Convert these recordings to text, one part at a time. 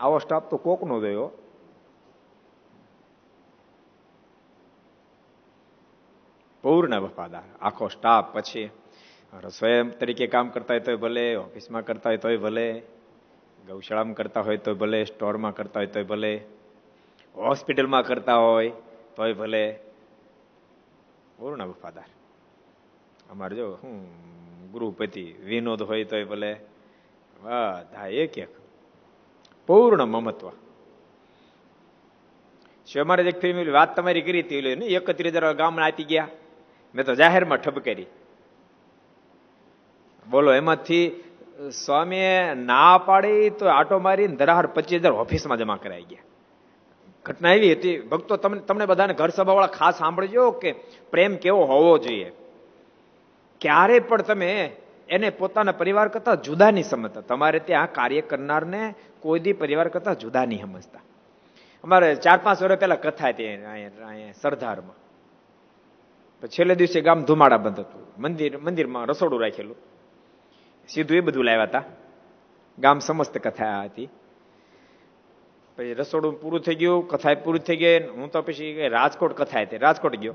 આવો સ્ટાફ તો કોકનો જોયો. પૂર્ણ વફાદાર. આખો સ્ટાફ પછી રસોઈ તરીકે કામ કરતા હોય તોય ભલે, ઓફિસમાં કરતા હોય તોય ભલે, ગૌશાળામાં કરતા હોય તોય ભલે, સ્ટોરમાં કરતા હોય તોય ભલે, હોસ્પિટલમાં કરતા હોય તોય ભલે. પૂર્ણ વફાદાર. અમારે જો હું ગૃહપતિ વિનોદ હોય તોય ભલે. બધા એક એક પૂર્ણ મમત્વ. શિવ મહારાજ એક ફિલ્મ વાત તમારી કરી હતી ને એકત્રીસ હજાર ગામમાં આપી ગયા. મેં તો જાહેરમાં ઠપ કરી. બોલો, એમાંથી સ્વામીએ ના પાડી તો આટો મારીને ધરાહર પચીસ હજાર ઓફિસમાં જમા કરાઈ ગયા. ઘટના એવી હતી, ભક્તો તમને તમને બધાને ઘર સભાવાળા ખાસ સાંભળજો કે પ્રેમ કેવો હોવો જોઈએ. ક્યારે પણ તમે એને પોતાના પરિવાર કરતા જુદા નહીં સમજતા. તમારે ત્યાં કાર્ય કરનારને કોઈ દી પરિવાર કરતા જુદા નહીં સમજતા. અમારે ચાર પાંચ વર્ષ પહેલા કથા હતી અહીંયા સરદારમાં. છેલ્લે દિવસે ગામ ધુમાડા બંધ હતું. મંદિર, મંદિરમાં રસોડું રાખેલું. સીધું એ બધું લાવ્યા હતા. ગામ સમસ્ત કથા હતી. પછી રસોડું પૂરું થઈ ગયું, કથા પૂરું થઈ ગઈ. હું તો પછી રાજકોટ કથા હતી. રાજકોટ ગયો.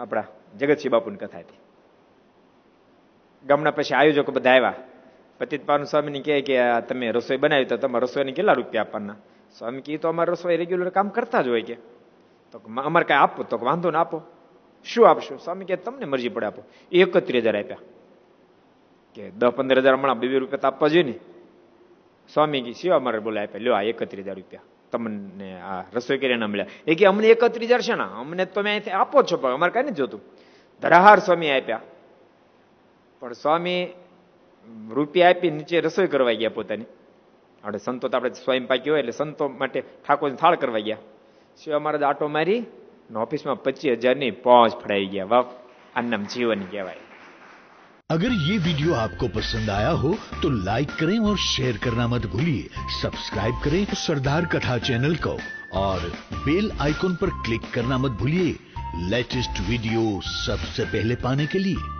આપણા જગતસિંહ બાપુની કથા હતી. ગામના પછી આયોજકો બધા આવ્યા. પતિત પાન સ્વામીને કહે કે તમે રસોઈ બનાવી તો તમારે રસોઈને કેટલા રૂપિયા આપવાના? સ્વામી કહે તો અમારે રસોઈ રેગ્યુલર કામ કરતા જ હોય કે. તો અમારે કાંઈ આપો? તો વાંધો ને આપો. શું આપશો? સ્વામી કે તમને મરજી પડે આપો. એકત્રીસ હજાર આપ્યા. કે દસ પંદર હજાર હમણાં બે રૂપિયા તો આપવા જોઈએ ને. સ્વામી કે શિવા અમારે બોલે આપ્યા. લ્યો આ એકત્રીસ હજાર રૂપિયા. તમને આ રસોઈ કરીને મળ્યા. એ કે, અમને એકત્રીસ હજાર છે ને? અમને તમે અહીંથી આપો છો, પણ અમારે કાંઈ નથી જોતું. ધરાહાર સ્વામી આપ્યા. પણ સ્વામી રૂપિયા આપી નીચે રસોઈ કરવા ગયા પોતાની આપણે સંતો તો આપણે સ્વયં પાકી હોય એટલે સંતો માટે ઠાકોર થાળ કરવા ગયા શિવા મહારાજ આટો મારી ઓફિસમાં પચીસ હજારની પહોંચ ફડાઈ ગયા વાહ આનામ જીવન કહેવાય अगर ये वीडियो आपको पसंद आया हो तो लाइक करें और शेयर करना मत भूलिए सब्सक्राइब करें सरदार कथा चैनल को और बेल आइकॉन पर क्लिक करना मत भूलिए लेटेस्ट वीडियो सबसे पहले पाने के लिए